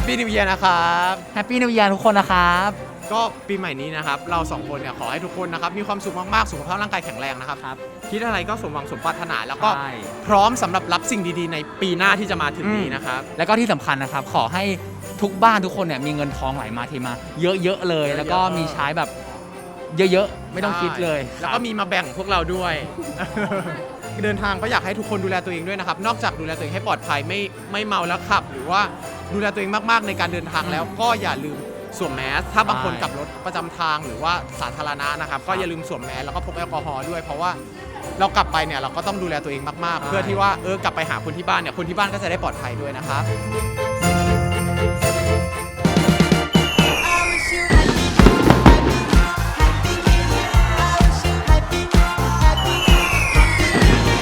ปปี้นิว e ย r นะครับ แฮปปี้นิว e ย r ทุกคนนะครับ ก็ปีใหม่นี้นะครับ เราสองคนเนี่ยขอให้ทุกคนนะครับ มีความสุขมากๆ สุขภาพร่างกายแข็งแรงนะครับ ครับ คิดอะไรก็สมหวังสมปรารถนา แล้วก็ใช่ พร้อมสำหรับรับสิ่งดีๆ ในปีหน้าที่จะมาถึงนี้นะครับ แล้วก็ที่สำคัญนะครับ ขอให้ทุกบ้านทุกคนเนี่ยมีเงินทองไหลมาเทมา เยอะๆเลย แล้วก็มีใช้แบบเยอะๆ ไม่ต้องคิดเลยแล้วก็มีมาแบ่งพวกเราด้วย เดินทางก็อยากให้ทุกคนดูแลตัวเองด้วยนะครับ นอกจากดูแลตัวเองให้ปลอดภัยไม่ไม่เมาแล้วขับ หรือว่า ดูแลตัวเองมากๆในการเดินทางแล้วก็อย่าลืมสวมแมสถ้าบางคนขับรถประจำทางหรือว่าสาธารณะนะครับ ก็อย่าลืมสวมแมสแล้วก็พกแอลกอฮอล์ด้วย เพราะว่าเรากลับไปเนี่ยเราก็ต้องดูแลตัวเองมากๆ เพื่อที่ว่าเออกลับไปหาคนที่บ้านเนี่ยคนที่บ้านก็จะได้ปลอดภัยด้วยนะครับ